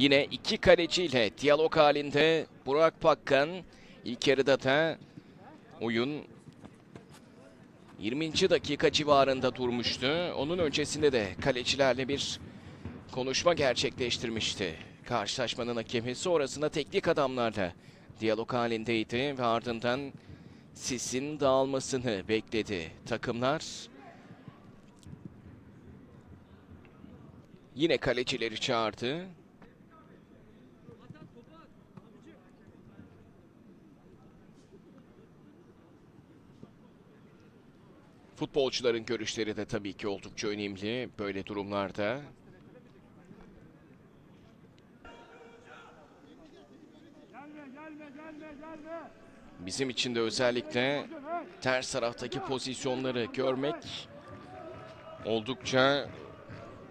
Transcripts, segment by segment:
Yine iki kaleciyle diyalog halinde Burak Pakkan ilk yarıda da oyun 20. dakika civarında durmuştu. Onun öncesinde de kalecilerle bir konuşma gerçekleştirmişti. Karşılaşmanın hakemi sonrasında teknik adamlarla diyalog halindeydi ve ardından sisin dağılmasını bekledi. Takımlar yine kalecileri çağırdı. Futbolcuların görüşleri de tabii ki oldukça önemli böyle durumlarda. Bizim için de özellikle ters taraftaki pozisyonları görmek oldukça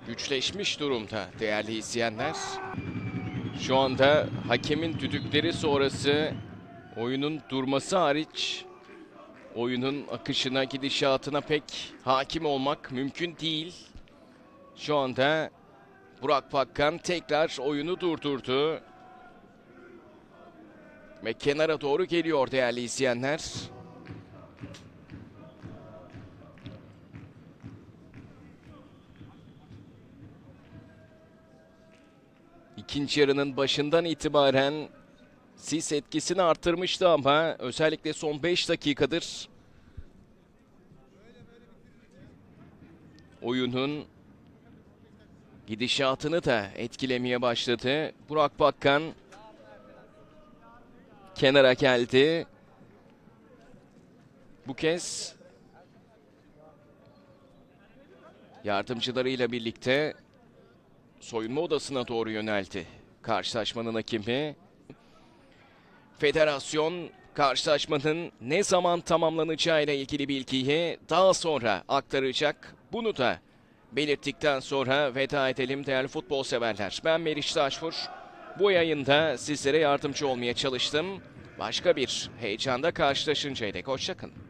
güçleşmiş durumda değerli izleyenler. Şu anda hakemin düdükleri sonrası oyunun durması hariç oyunun akışına, gidişatına pek hakim olmak mümkün değil. Şu anda Burak Pakkan tekrar oyunu durdurdu. Ve kenara doğru geliyor değerli izleyenler. İkinci yarının başından itibaren sis etkisini arttırmıştı ama özellikle son 5 dakikadır oyunun gidişatını da etkilemeye başladı. Burak Bakkan kenara geldi. Bu kez yardımcılarıyla birlikte soyunma odasına doğru yöneldi. Karşılaşmanın hakemi Federasyon karşılaşmanın ne zaman tamamlanacağıyla ilgili bilgiyi daha sonra aktaracak. Bunu da belirttikten sonra veda edelim değerli futbol severler. Ben Meriç Taşfur. Bu yayında sizlere yardımcı olmaya çalıştım. Başka bir heyecanda karşılaşıncaya dek hoşçakalın.